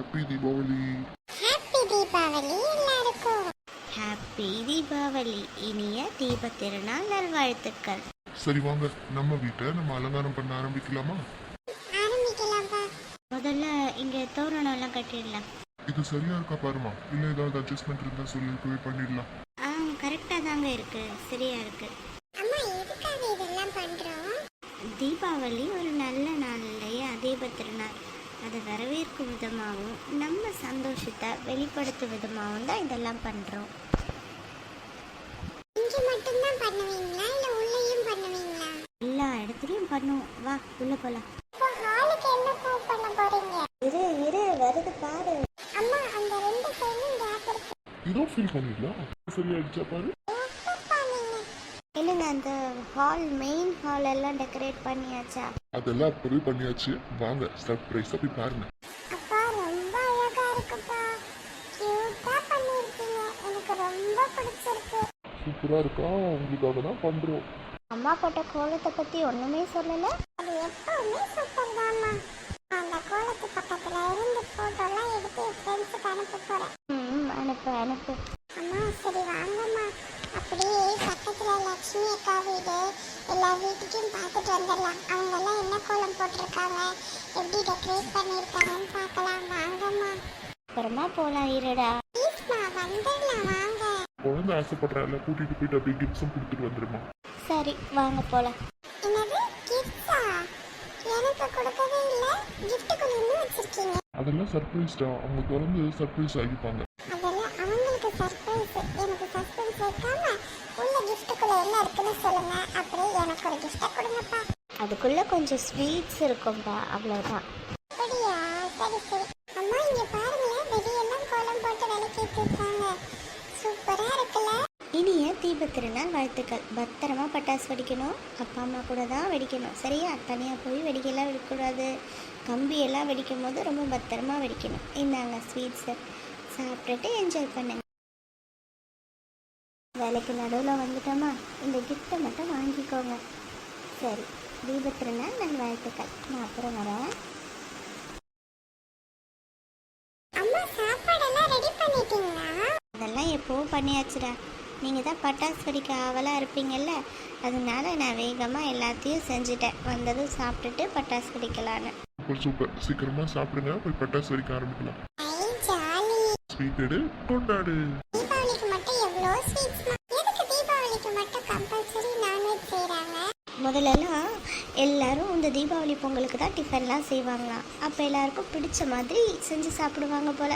Happy Deepavali happy Deepavali எல்லாருக்கும். Happy Deepavali இனிய தீப திருநாள் நல்வாழ்த்துக்கள். சரி வாங்க. நம்ம வீட்டை நம்ம அலங்காரம் பண்ண ஆரம்பிக்கலாமா? ஆரம்பிக்கலாம்ப்பா. முதல்ல இங்க தோரணம் எல்லாம் கட்டிடலாம். இது சரியா இருக்கா பாருமா? இல்ல ஏதாவது அட்ஜஸ்ட்மெண்ட் இருந்தா சொல்லி போய் பண்ணிடலாம். ஆ கரெக்டாக தாங்க இருக்கு. சரியா இருக்கு. அம்மா எதுக்காக இதெல்லாம் பண்றோம்? தீபாவளி ஒரு நல்ல நாள் இல்லையா? தீப திருநாள். அதை வரவேற்கும் விதமாகவும் நம்ம சந்தோஷத்தை வெளிப்படுத்தும் விதமாகவும் தான் இதெல்லாம் பண்ணுறோம் இங்க மட்டும்தான் பண்ணுவீங்களா? இல்ல உள்ளேயும் பண்ணுவீங்களா? எல்லா இடத்துலையும் பண்ணுவோம். வா உள்ள போலாம். இப்போ ஹாலுக்கு என்ன பூ பண்ண போறீங்க? இரு இரு வருது பாரு. அம்மா அந்த ரெண்டு சைடும் கேப் இருக்கு. இதோ ஃபீல் பண்ணிடலாம். சரியாயிடுச்சா பாரு? அந்த ஹால் மெயின் ஹால் எல்லாம் டெக்கரேட் பண்ணியாச்சா? அதெல்லாம் அப்பவே பண்ணியாச்சு. வாங்க சர்ப்ரைஸா போய் பாருங்க. அப்பா ரொம்ப அழகா இருக்குப்பா. கியூட்டா பண்ணிருக்கீங்க எனக்கு ரொம்ப பிடிச்சிருக்கு. சூப்பரா இருக்கா? உங்களுக்காக தான் பண்றோம். அம்மா போட்ட கோலத்தை பற்றி ஒன்றுமே சொல்லலை. அது எப்பவுமே சூப்பர் தான்மா அந்த கோலத்து பக்கத்துல இருந்து போட்டோலாம் எடுத்து என் ஃப்ரெண்ட்ஸுக்கு அனுப்ப போறேன். ம் அனுப்பு அனுப்பு அம்மா சரி வாங்கம்மா அப்படியே பக்கத்துல லக்ஷ்மி அக்கா வீடு எல்லா வீட்டுக்கும் பார்த்துட்டு வந்துடலாம். அவங்க எல்லாம் என்ன கோலம் போட்டிருக்காங்க? எப்படி டெக்கரேட் பண்ணியிருக்காங்கன்னு பார்க்கலாம். வாங்கம்மா. அப்புறமா போகலாம் இருடா. ப்ளீஸ்மா வந்துடலாம் வாங்க. குழந்தை ஆசைப்படுறால கூட்டிட்டு போயிட்டு அப்படியே கிஃப்ட்ஸும் கொடுத்துட்டு வந்துருமா? சரி வாங்க போகலாம் என்னது? கிஃப்டா எனக்கு கொடுக்கவே இல்லை. கிஃப்ட்டுக்குள்ள என்ன வச்சிருக்கீங்க? அதெல்லாம் சர்ப்ரைஸ் தான் அவங்க திறந்து சர்ப்ரைஸ் ஆகிப்பாங்க அதெல்லாம் அவங்களுக்கு சர்ப்ரைஸ் எனக்கு சஸ்பென்ஸ் வைக்காம உள்ள கிஃப்ட்டுக்குள்ள என்ன இருக்குன்னு சொல்லுங்க. அப்படியே எனக்கு ஒரு கிஃப்ட்டை கொடுங்கப்பா. அதுக்குள்ளே கொஞ்சம் ஸ்வீட்ஸ் இருக்கும்பா அவ்வளோதான் அப்படியா? சரி சரி. அம்மா இங்க பாருங்களேன். வெளியெல்லாம் கோலம் போட்டு விளக்கிட்டு இருக்காங்க. சூப்பரா இருக்குல்ல. இனிய தீப திருநாள் வாழ்த்துக்கள். பத்திரமா பட்டாசு வெடிக்கணும். அப்பா அம்மா கூட தான் வெடிக்கணும். சரியா? தனியாக போய் வெடிக்கலாம் வெடிக்கக்கூடாது கம்பி எல்லாம் வெடிக்கும் போது ரொம்ப பத்திரமா வெடிக்கணும். இந்தாங்க ஸ்வீட்ஸு சாப்பிட்டுட்டு என்ஜாய் பண்ணுங்க. வேலைக்கு நடுவில் வந்துட்டோமா? இந்த கிஃப்ட்டை மட்டும் வாங்கிக்கோங்க. சரி தீப திருநாள் நல் வாழ்த்துக்கள். நான் அப்புறம் வரேன். அம்மா சாப்பாடெல்லாம் ரெடி பண்ணிட்டீங்களா? அதெல்லாம் எப்போவோ பண்ணியாச்சுடா. நீங்கள் தான் பட்டாசு வெடிக்க ஆவலாக இருப்பீங்கல்ல? அதனால நான் வேகமாக எல்லாத்தையும் செஞ்சுட்டேன். வந்ததும் சாப்பிட்டுட்டு பட்டாசு வெடிக்கலான்னு. Super super. சீக்கிரமா சாப்பிடுங்க. போய் பட்டாசு வரைக்கும் ஆரம்பிக்கலாம். ஸ்வீட் எடு கொண்டாடு தீபாவளிக்கு மட்டும் எவ்வளோ ஸ்வீட்ஸ்மா எதுக்கு தீபாவளிக்கு மட்டும் கம்பல்சரி நான்வெஜ் செய்றாங்க முதல்லலாம் எல்லாரும் இந்த தீபாவளி பொங்கலுக்கு தான் டிஃபன்லாம் செய்வாங்களாம். அப்போ எல்லாருக்கும் பிடிச்ச மாதிரி செஞ்சு சாப்பிடுவாங்க போல்.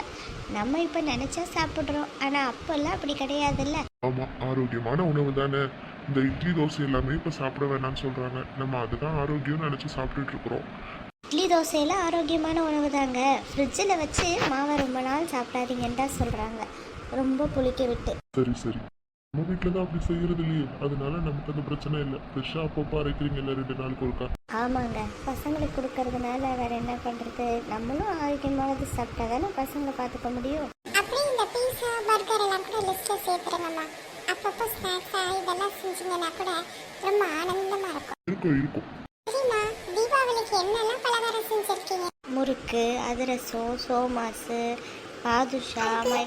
நம்ம இப்போ நினச்சா சாப்பிட்றோம். ஆனால் அப்போல்லாம் அப்படி கிடையாதுல்ல. ஆமா ஆரோக்கியமான உணவு தானே. இந்த இட்லி தோசை எல்லாமே இப்ப சாப்பிட வேணாம்னு சொல்றாங்க. நம்ம அதுதான் ஆரோக்கியம்னு நினைச்சு சாப்பிட்டுட்டு இருக்கிறோம். இட்லி தோசையெல்லாம் ஆரோக்கியமான உணவு தாங்க. ஃப்ரிட்ஜில் வச்சு மாவை ரொம்ப நாள் சாப்பிடாதீங்கன்னு தான் சொல்கிறாங்க ரொம்ப புளிக்க விட்டு. சரி சரி. நம்ம வீட்டில் தான் அப்படி செய்யறது இல்லையே அதனால நமக்கு அந்த பிரச்சனை இல்லை. ஃப்ரெஷ்ஷாக அப்பப்போ அரைக்கிறீங்கல்ல ரெண்டு நாளுக்கு ஒருக்கா ஆமாங்க. பசங்களுக்கு கொடுக்கறதுனால வேற என்ன பண்ணுறது நம்மளும் ஆரோக்கியமானது சாப்பிட்டா தானே பசங்களை பார்த்துக்க முடியும். அப்படியே இந்த பீஸா பர்கர் எல்லாம் கூட லிஸ்ட்ல சேர்த்துருங்கம்மா அப்பப்போ ஸ்நாக்ஸா இதெல்லாம் செஞ்சீங்கன்னா கூட ரொம்ப ஆனந்தமா இருக்கும். இருக்கும் இருக்கும். சரிம்மா தீபாவளிக்கு என்னெல்லாம் பலகாரம் செஞ்சிருக்கீங்க? முறுக்கு அதிரசம் சோமாசு பாதுஷா மை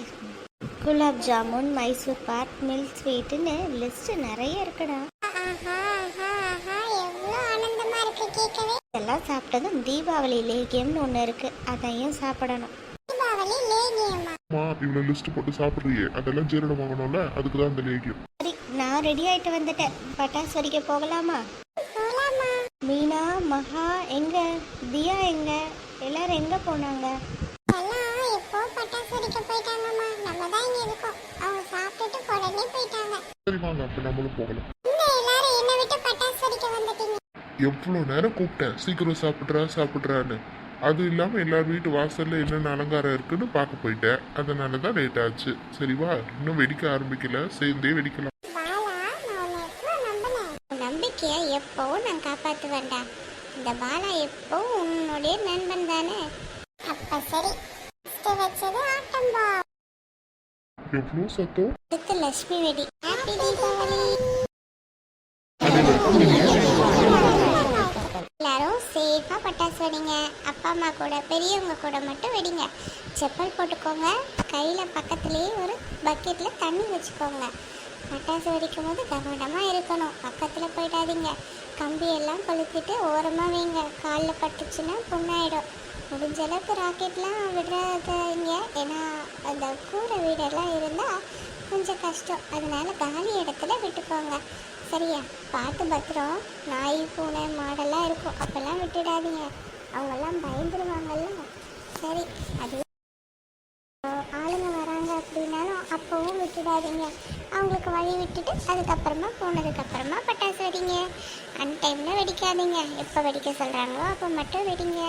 குலாப் ஜாமுன் மைசூர் பாக் மில்க் ஸ்வீட்டுன்னு லிஸ்ட்டு நிறைய இருக்குடா. ஆஹா ஆஹா ஆஹா எவ்வளோ ஆனந்தமா இருக்கு கேட்கவே இதெல்லாம் சாப்பிட்டதும் தீபாவளி லேகியம்னு ஒன்று இருக்குது அதையும் சாப்பிடணும். இவ்வளோ லிஸ்ட் போட்டு சாப்பிட்றியே. அதெல்லாம் ஜீரணம் வாங்கணும்ல அதுக்கு தான் அந்த லேகியம் சரி நான் ரெடி ஆயிட்டு வந்துட்டேன். பட்டாசு வெடிக்க போகலாமா? மீனா மகா எங்க? தியா எங்க? எல்லாரும் எங்க போனாங்க? எல்லாம் எப்போ பட்டாசு வெடிக்க போயிட்டாங்கம்மா. நம்ம தான் இங்க இருக்கோம். அவங்க சாப்பிட்டுட்டு உடனே போயிட்டாங்க. சரி வாங்க அப்போ நம்மளும் போகலாம். இந்த எல்லாரும் என்ன விட்டு பட்டாசு வெடிக்க வந்துட்டீங்க. எவ்வளோ நேரம் கூப்பிட்டேன். சீக்கிரம் சாப்பிட்றா சாப்பிட்றான்னு. அது இல்லாமல் எல்லார் வீட்டு வாசல்ல என்னென்ன அலங்காரம் இருக்குன்னு பார்க்க போயிட்டேன். அதனால தான் லேட் ஆச்சு. சரி வா இன்னும் வெடிக்க ஆரம்பிக்கல. சேர்ந்தே வெடிக்கலாம். பாலா நான் உன்னை நம்பினேன். நம்பிக்கையை எப்பவும் நான் காப்பாற்றுவேன்டா இந்த பாலா எப்பவும் உன்னுடைய நண்பன் தானே. அப்ப சரி ஃபர்ஸ்ட் வச்சது ஆட்டம் பா. எவ்வளோ சத்தம் அடுத்து லட்சுமி வெடி. ஹாப்பி தீபாவளி எல்லாரும் சேஃபா பட்டாசு வெடிங்க. அப்பா அம்மா கூட பெரியவங்க கூட மட்டும் வெடிங்க. செப்பல் போட்டுக்கோங்க. கையில் பக்கத்துலேயே ஒரு பக்கெட்டில் தண்ணி வச்சுக்கோங்க. பட்டாசு வெடிக்கும் போது கவனமாக இருக்கணும். பக்கத்தில் போயிடாதீங்க. கம்பியெல்லாம் கொளுத்திட்டு ஓரமாக வைங்க. காலில் பட்டுச்சுன்னா புண்ணாயிடும். முடிஞ்ச அளவுக்கு ராக்கெட்லாம் விடுறாதீங்க ஏன்னா அந்த கூரை வீடெல்லாம் இருந்தால் கொஞ்சம் கஷ்டம். அதனால காலி இடத்துல விட்டுக்கோங்க. சரியா? பார்த்து பத்திரம். நாய் பூனை மாடெல்லாம் இருக்கும். அப்போல்லாம் விட்டுடாதீங்க. அவங்கெல்லாம் பயந்துருவாங்கல்ல. சரி அது ஆளுங்க வராங்க அப்படின்னாலும் அப்போவும் விட்டுடாதீங்க. அவங்களுக்கு வழி விட்டுட்டு அதுக்கப்புறமா போனதுக்கப்புறமா பட்டாசு வெடிங்க. அன் டைமில் வெடிக்காதீங்க. எப்போ வெடிக்க சொல்கிறாங்களோ அப்போ மட்டும் வெடிங்க.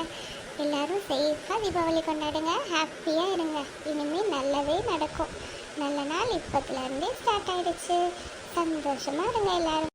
எல்லாரும் சேஃபாக தீபாவளி கொண்டாடுங்க. ஹாப்பியாக இருங்க. இனிமேல் நல்லதே நடக்கும். நல்ல நாள் இப்போத்துலேருந்தே ஸ்டார்ட் ஆகிடுச்சு சந்தோஷமாக இருங்க எல்லாரும்.